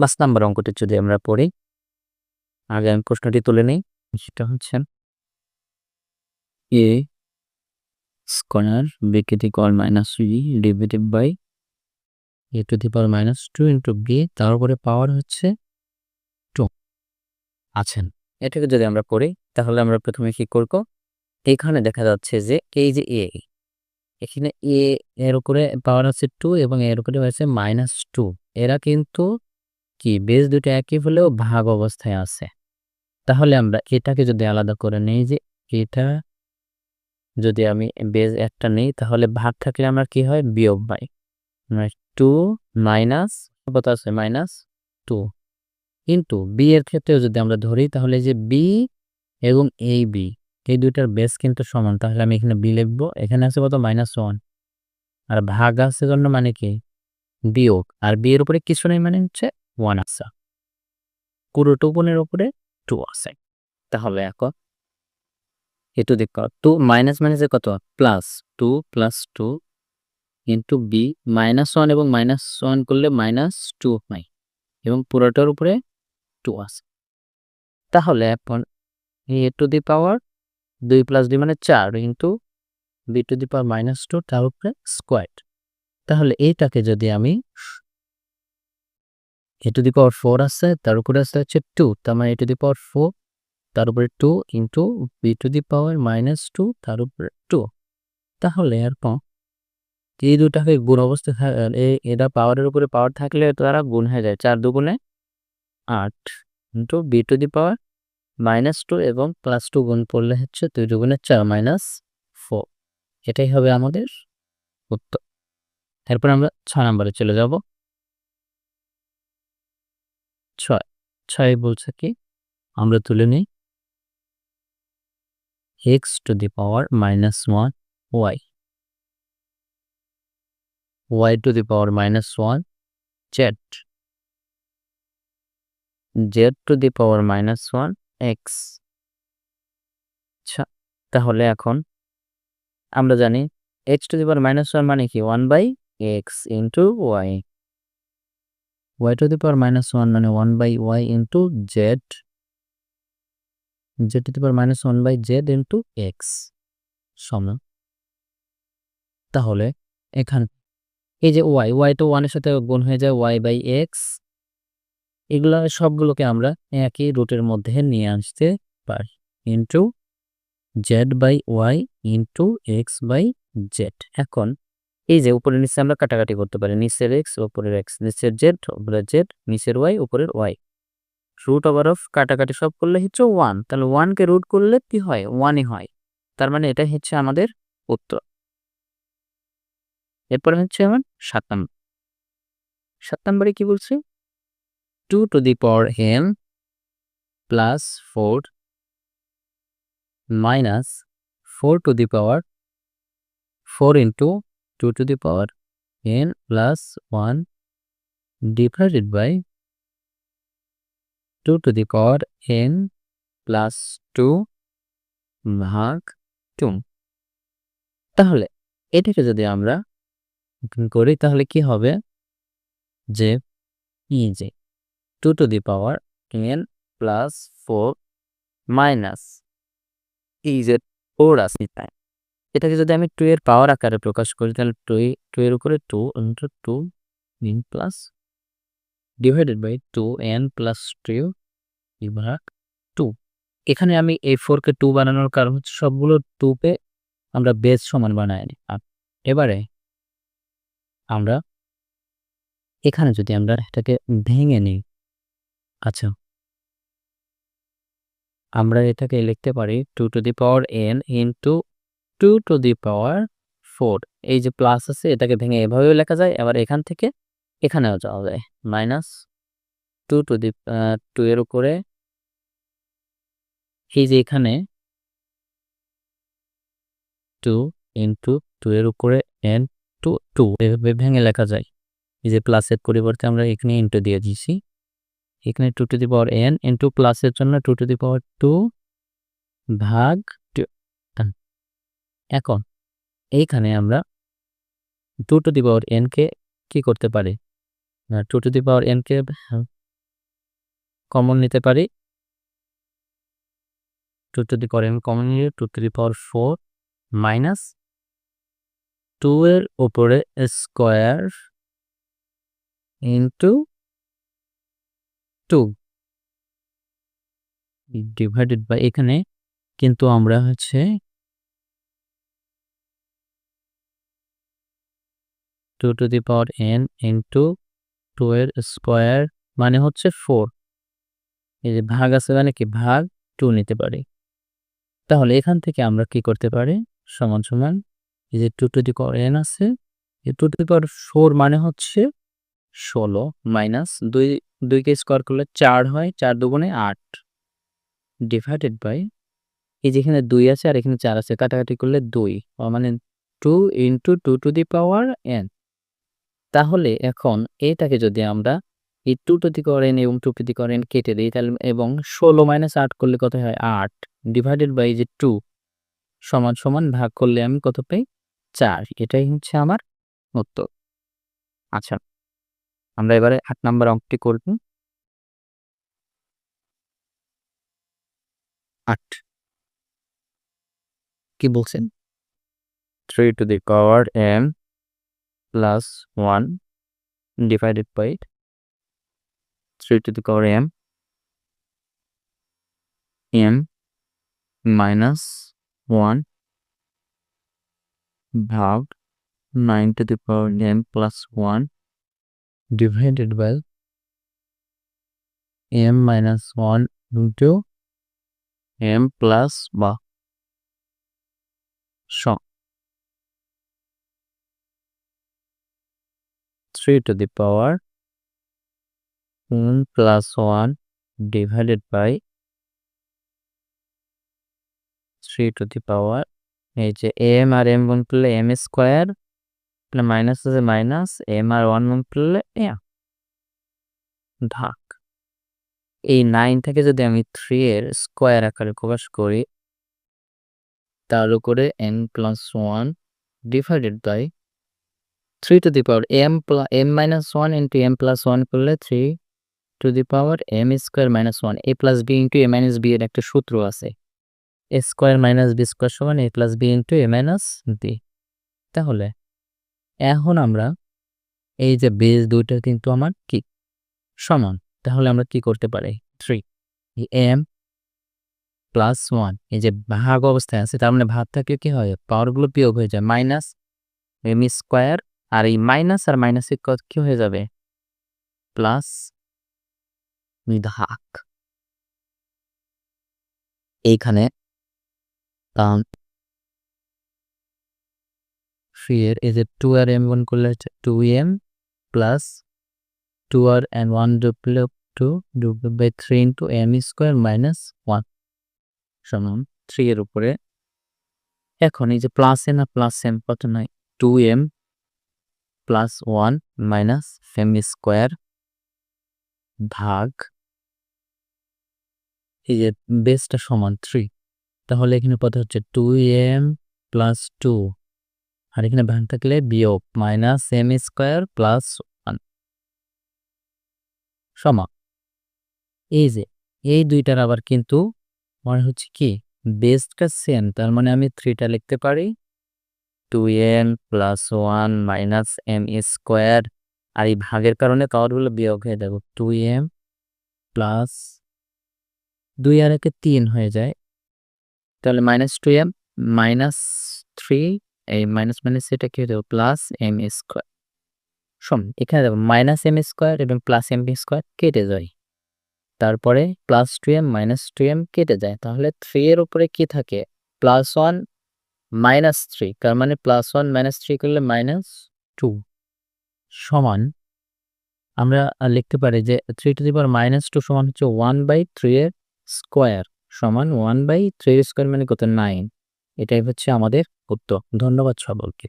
পাঁচ নাম্বার অঙ্কটি যদি আমরা পড়ি, আগে আমি প্রশ্নটি তুলে নিই। সেটা হচ্ছে এ স্কোয়ার বিকেটি call minus B divided by A two the power minus two into B তার উপরে পাওয়ার হচ্ছে টু আছেন এটাকে যদি আমরা পড়ি, তাহলে আমরা প্রথমে কি করব? এখানে দেখা যাচ্ছে যে এই যে এ এখানে এ এর উপরে পাওয়ার আছে টু এবং এর উপরে হয়েছে মাইনাস টু এরা কিন্তু কি? বেস দুটো একই হলেও ভাগ অবস্থায় আছে। তাহলে আমরা এটাকে যদি আলাদা করে নেই যে এটা যদি আমি বেজ একটা নেই, তাহলে ভাগ থাকলে আমার কি হয়? বিয়োগ পাই টু মাইনাস কত আছে মাইনাস টু। কিন্তু বি এর ক্ষেত্রেও যদি আমরা ধরি, তাহলে যে বি এবং এই বি, এই দুইটার বেস কিন্তু সমান। তাহলে আমি এখানে বি লিখব, এখানে আছে কত? Minus one. আর ভাগ আছে জন্য মানে কি? বিয়োগ। আর বি এর উপরে কিছু নেই মানে হচ্ছে ওয়ান আছে। পুরো টুপনের উপরে টু আছে। তাহলে এখন এ টু দেখ টু মাইনাস মাইনাসে কত? Plus two plus two into B minus one এবং মাইনাস ওয়ান করলে মাইনাস টু হয় এবং পুরোটার উপরে টু আছে। তাহলে এখন এ টু দি পাওয়ার দুই প্লাস দুই মানে চার into B two the power minus two তার উপরে স্কোয়ার তাহলে এইটাকে যদি আমি এ টু দি পাওয়ার ফোর আছে, তার উপরে আছে হচ্ছে টু তার মানে এ টু দি পাওয়ার ফোর তার উপরে two into B two the power minus two তার উপরে টু তাহলে এরকম এই দুটাকে গুণ অবস্থায় এটা পাওয়ারের উপরে পাওয়ার থাকলে তারা গুণ হয়ে যায়। চার দুগুণে আট into B two the power minus two এবং প্লাস টু গুণ করলে হচ্ছে দুই দুগুণে চার মাইনাস ফোর এটাই হবে আমাদের উত্তর। এরপর আমরা ছয় নম্বরে চলে যাব। ছয় ছয় বলছে কি? আমরা তুলে নিই। X two the power minus one Y Y two the power minus one Z Z two the power minus one X আচ্ছা তাহলে এখন আমরা জানি X two the power minus one মানে কি? One by X into Y Y two the power minus one মানে one by Y into Z Z two the power minus one by Z into X সমান। তাহলে এখানে, এই যে Y Y তো ওয়ানের সাথে গুণ হয়ে যায় ওয়াই বাই এক্স এগুলো সবগুলোকে আমরা একই রুটের মধ্যে নিয়ে আসতে পারি। Into Z by Y into X by Z এখন এই যে উপরে নিচে আমরা কাটাকাটি করতে পারি। নিচের এক্স উপরের এক্স নিচের জেড উপরের জেড নিচের ওয়াই উপরের ওয়াই রুট ওভার অফ কাটাকাটি সব করলে হচ্ছে ওয়ান তাহলে ওয়ানকে রুট করলে কি হয়? ওয়ানই হয়। তার মানে এটা হচ্ছে আমাদের উত্তর। এরপরে হচ্ছে আমার সাত নম্বর। সাত নম্বরে কি বলছে? Two two the power N plus four minus four two the power four into two two the power N plus one divided by two two the power N plus two ভাগ টু তাহলে এটাকে যদি আমরা করি, তাহলে কি হবে? যে ই যে two two the power N plus four minus ই যে ফোর আসি তাই এটাকে যদি আমি টু এর পাওয়ার আকারে প্রকাশ করি, তাহলে টু টু এর উপরে two into two N plus divided by two N plus two বিভাগ টু এখানে আমি এই ফোরকে টু বানানোর কারণ হচ্ছে সবগুলো টুপে আমরা বেস সমান বানাই নি। এবারে আমরা এখানে যদি আমরা এটাকে ভেঙে নিই আচ্ছা আমরা এটাকে লিখতে পারি two two the power N into two two the power four এই যে প্লাস আছে, এটাকে ভেঙে এভাবেও লেখা যায়। আবার এখান থেকে এখানেও যাওয়া যায়। Minus two two the two এর উপরে এই যে এখানে টু ইন্টু টু এর উপরে এন টু টু এভাবে ভেঙে লেখা যায়। এই যে প্লাসের পরিবর্তে আমরা এখানে ইন্টু দিয়ে দিয়েছি। এখানে two two the power N into প্লাসের জন্য two two the power two ভাগ এখন এইখানে আমরা টু টু দি পাওয়ার এনকে কি করতে পারি? টু টু দি পাওয়ার এনকে কমন নিতে পারি। Two two the power N common নিয়ে two two the power four minus two এর উপরে square into two divided by এখানে কিন্তু আমরা হচ্ছে two two the power N into two এর স্কোয়ার মানে হচ্ছে ফোর এই যে ভাগ আছে মানে কি? ভাগ টু নিতে পারি। তাহলে এখান থেকে আমরা কি করতে পারি? সমান সমান এই যে two two the power N আছে, এই two two the power four মানে হচ্ছে ষোলো মাইনাস দুই দুইকে স্কোয়ার করলে চার হয়, চার দুগুণে আট। ডিভাইডেড বাই এই যেখানে দুই আছে আর এখানে চার আছে, কাটাকাটি করলে দুই। মানে two into two two the power N তাহলে এখন এটাকে যদি আমরা এই টু টু দি করেন এবং টু টু দি করেন কেটে দিই, তাহলে এবং ষোলো মাইনাস আট করলে কত হয়? আট ডিভাইডেড বাই যে টু সমান সমান ভাগ করলে আমি কত পাই? চার। এটাই হচ্ছে আমার উত্তর। আচ্ছা আমরা এবারে আট নাম্বার অঙ্কটি করব। আট। কি বলছেন? Three two the power M plus one divided by three two the power M M minus one ভাগ nine two the power M plus one divided by m minus 1 into m plus বা সম 3 to the power m plus 1 divided by 3 to the power এই যে m আর m গুণ করলে m square minus আছে minus M আর one গুণ করলে ঢাক। এই নাইন থেকে যদি আমি থ্রি এর স্কোয়ার আকারে প্রকাশ করি, তার উপরে N plus one divided by three two the power M plus M minus one into M plus one করলে three two the power M square minus one A plus B into A minus B এর একটা সূত্র আছে। A square minus B square সমান A plus B into A minus B তাহলে এখন আমরা এই যে বেজ দুইটা কিন্তু আমার কি? সমান। তাহলে আমরা কি করতে পারি? থ্রি এম প্লাস ওয়ান এই যে ভাগ অবস্থায় আছে, তার মানে ভাগ থাকলে কি হয়? পাওয়ারগুলো বিয়োগ হয়ে যায়। মাইনাস এম স্কোয়ার আর এই মাইনাস আর মাইনাস কি হয়ে যাবে? প্লাস ভাগ এইখানে থ্রি এর, এই যে টু আর এম ওয়ান করলে হচ্ছে টু এম প্লাস টু আর অ্যান্ড ওয়ান ডুপ্লে two ডুপ্লে by three into M square minus one সমান থ্রি এর উপরে। এখন এই যে প্লাস এম আর প্লাস এম কত নয় two M plus one minus M square ভাগ এই যে বেসটা সমান থ্রি তাহলে এখানে কত হচ্ছে টু এম প্লাস টু আর এখানে ভাগ থাকলে বিয়োগ minus M square plus one সমা এই যে, এই দুইটার আবার কিন্তু মনে হচ্ছে কি বেসটা সেম তার মানে আমি থ্রিটা লিখতে পারি two M plus one minus M square আর এই ভাগের কারণে পাওয়ারগুলো বিয়োগ হয়ে যাবে টু এম প্লাস দুই আর একে তিন হয়ে যায়। তাহলে minus two M minus three এই মাইনাস মাইনাস এটা কি হয়ে যাবে? প্লাস এম স্কোয়ার শোন, এখানে দেখো মাইনাস এম স্কোয়ার এবং প্লাস এম স্কোয়ার কেটে যায়। তারপরে plus two M minus two M কেটে যায়। তাহলে থ্রি এর উপরে কি থাকে? প্লাস ওয়ান মাইনাস থ্রি তার মানে প্লাস ওয়ান মাইনাস থ্রি করলে মাইনাস টু সমান, আমরা লিখতে পারি যে three two the power minus two সমান হচ্ছে ওয়ান বাই থ্রি এর স্কোয়ার সমান ওয়ান বাই থ্রি স্কোয়ার মানে কত? নাইন এটাই হচ্ছে আমাদের উত্তর, ধন্যবাদ সকলকে